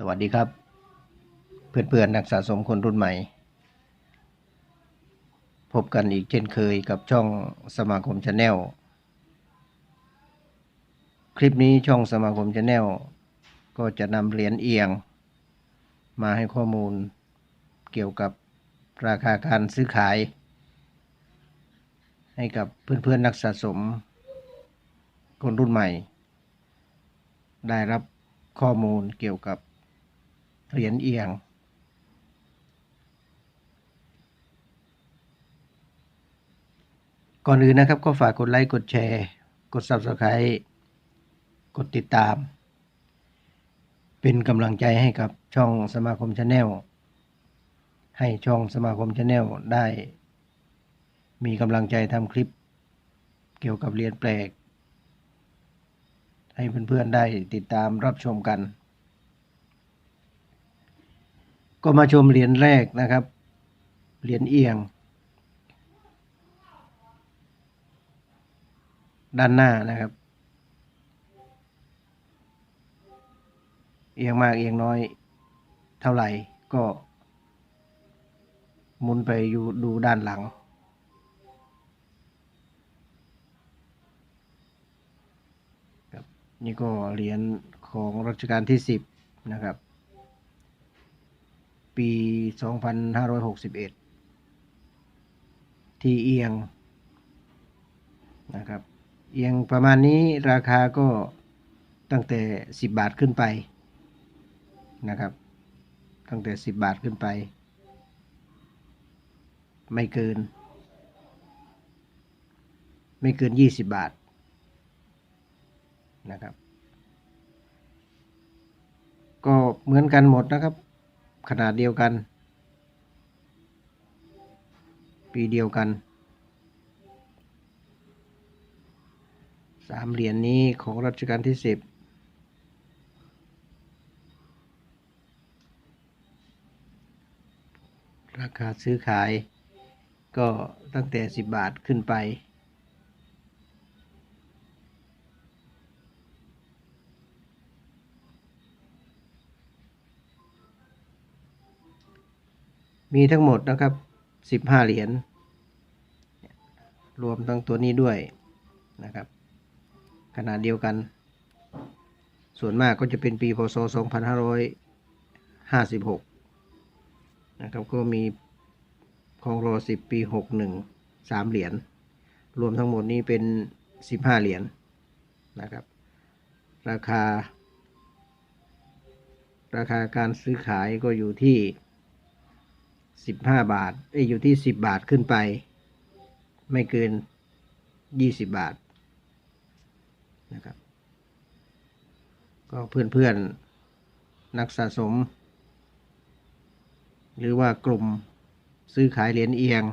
สวัสดีครับ เพื่อนๆนักสะสมคนรุ่นใหม่ พบกันอีกเช่นเคยกับช่องสมาคมชาแนลคลิปนี้ช่องสมาคมชาแนลก็จะนำเหรียญเอียง มาให้ข้อมูลเกี่ยวกับราคาการซื้อขาย ให้กับเพื่อนๆนักสะสม คนรุ่นใหม่ ได้รับข้อมูลเกี่ยวกับ เหรียญเอียง ก่อนอื่นนะครับก็ฝากกดไลค์กดแชร์ กด Subscribe กดติดตาม เป็นกำลังใจให้กับช่องสมาคมชาแนลให้ช่องสมาคมชาแนลได้ มีกำลังใจทำคลิป เกี่ยวกับเรียญแปลก ให้เพื่อนๆได้ติดตามรับชมกัน ก็มาชมเหรียญแรกนะครับ เหรียญเอียง ด้านหน้านะครับ เอียงมากเอียงน้อย เท่าไหร่ก็หมุนไปอยู่ดูด้านหลังครับนี่ก็เหรียญของรัชกาลที่สิบนะครับ ปี 2561 ที่เอียงนะครับ เอียงประมาณนี้ราคาก็ตั้งแต่ 10 บาทขึ้นไปนะครับ ตั้งแต่ 10 บาทขึ้นไป ไม่เกิน ไม่เกิน 20 บาทนะครับ ก็เหมือนกันหมดนะครับ ขนาดเดียวกัน ปีเดียวกันสามเหรียญนนี้ของรัชกาลที่สิบราคาซื้อขายก็ตั้งแต่สิบบาทขึ้นไป มีทั้งหมดนะครับสิบห้าเหรียญรวมทั้งตัวนี้ด้วยนะครับ ขนาดเดียวกัน ส่วนมากก็จะเป็นปีพศ 2556 นะครับ ก็มีของรอ10 ปี 61 3 เหรียญรวมทั้งหมดนี้เป็น 15 เหรียญนะครับ ราคา ราคาการซื้อขายก็อยู่ที่ 15บาทเอ้ยอยู่ที่10บบาทขึ้นไป ไม่เกิน20บาทนะครับ ก็เพื่อนๆนักสะสม หรือว่ากลุ่มซื้อขายเหรียญเอียง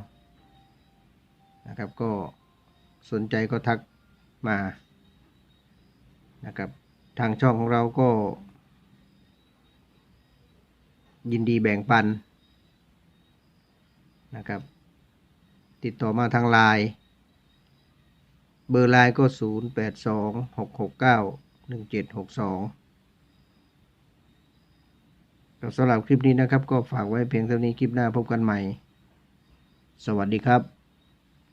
นะครับ ก็สนใจก็ทักมานะครับ ทางช่องของเราก็ ยินดีแบ่งปัน นะครับ ติดต่อมาทางไลน์เบอร์ไลน์ก็ 0 8 2 6 6 9 1 7 6 2สำหรับคลิปนี้นะครับ ก็ฝากไว้เพียงเท่านี้คลิปหน้าพบกันใหม่ สวัสดีครับ